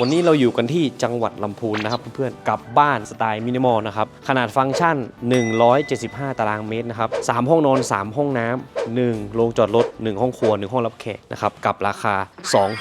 วันนี้เราอยู่กันที่จังหวัดลำพูนนะครับเพื่อนๆกับบ้านสไตล์มินิมอลนะครับ ขนาดฟังก์ชัน 175 ตารางเมตรนะครับ 3 ห้องนอน 3 ห้องน้ำ1โรงจอดรถ 1 ห้องครัว 1 ห้องรับแขกนะครับกับราคา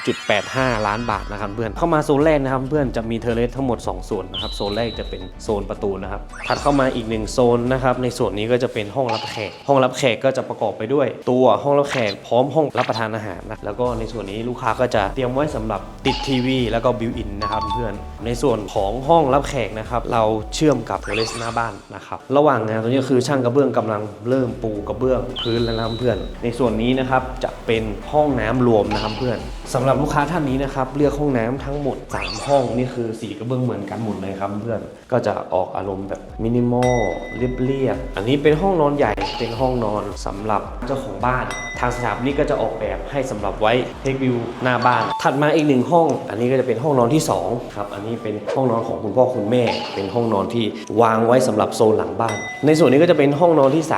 2.85 ล้านบาทนะครับเพื่อนเข้ามาโซนแรกนะครับเพื่อนจะมีเทอร์เลสทั้งหมด2ส่วนนะครับโซนแรกจะเป็นโซนประตูนะครับถัดเข้ามาอีกหนึ่งโซนนะครับในส่วนนี้ก็จะเป็นห้องรับแขก ห้องรับแขกก็จะประกอบไปด้วย ตัวห้องรับแขกพร้อมห้องรับประทานอาหารนะแล้วก็ในส่วนนี้ลูกค้าก็จะเตรียมไว้สำหรับติดทีวีแล้วก็บิวอินนะครับเพื่อนในส่วนของห้องรับแขกนะครับเราเชื่อมกับเทอร์เลสหน้าบ้านนะครับระหว่างงานตรงนี้คือช่างกระเบื้องกำลังเริ่มปูกระเบื้องพื้นแล้วนะเพื่อน ในส่วนนี้นะครับจะเป็นห้องน้ำรวมนะครับเพื่อนสำหรับลูกค้าท่านนี้นะครับเลือกห้องน้ำทั้งหมด 3 ห้องนี่คือสีกระเบื้องเหมือนกันหมดเลยครับเพื่อนก็จะออกอารมณ์แบบมินิมอลเรียบๆอันนี้เป็นห้องนอนใหญ่เป็นห้องนอนสำหรับเจ้าของบ้าน ทางสถาปนิกก็จะออกแบบให้สำหรับไว้เทควิวหน้าบ้าน ถัดมาอีกหนึ่งห้อง อันนี้ก็จะเป็นห้ององนอนที่2ครับอันนี้เป็นห้องนอนของคุณพ่อคุณแม่ เป็นห้องนอนที่วางไว้สำหรับโซนหลังบ้าน ในส่วนนี้ก็จะเป็นห้องนอนที่ 3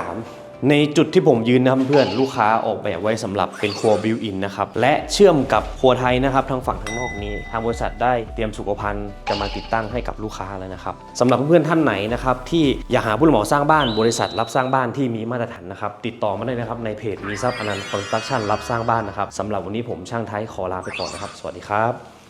ในจุดที่ผมยืนนะเพื่อนลูกค้าออกแบบไว้สำหรับเป็นครัวบิวอินนะครับ และเชื่อมกับครัวไทยนะครับทางฝั่งทางนอกนี้ ทางบริษัทได้เตรียมสุขภัณฑ์จะมาติดตั้งให้กับลูกค้าแล้วนะครับสำหรับเพื่อนๆท่านไหนนะครับที่อยากหาผู้รับเหมาสร้างบ้านบริษัทรับสร้างบ้านที่มีมาตรฐานนะครับติดต่อมาได้นะครับในเพจมีซับอนันต์คอนสตรักชั่นรับสร้างบ้านนะครับสำหรับวันนี้ผมช่างไทยขอลาไปก่อนนะครับ สวัสดีครับ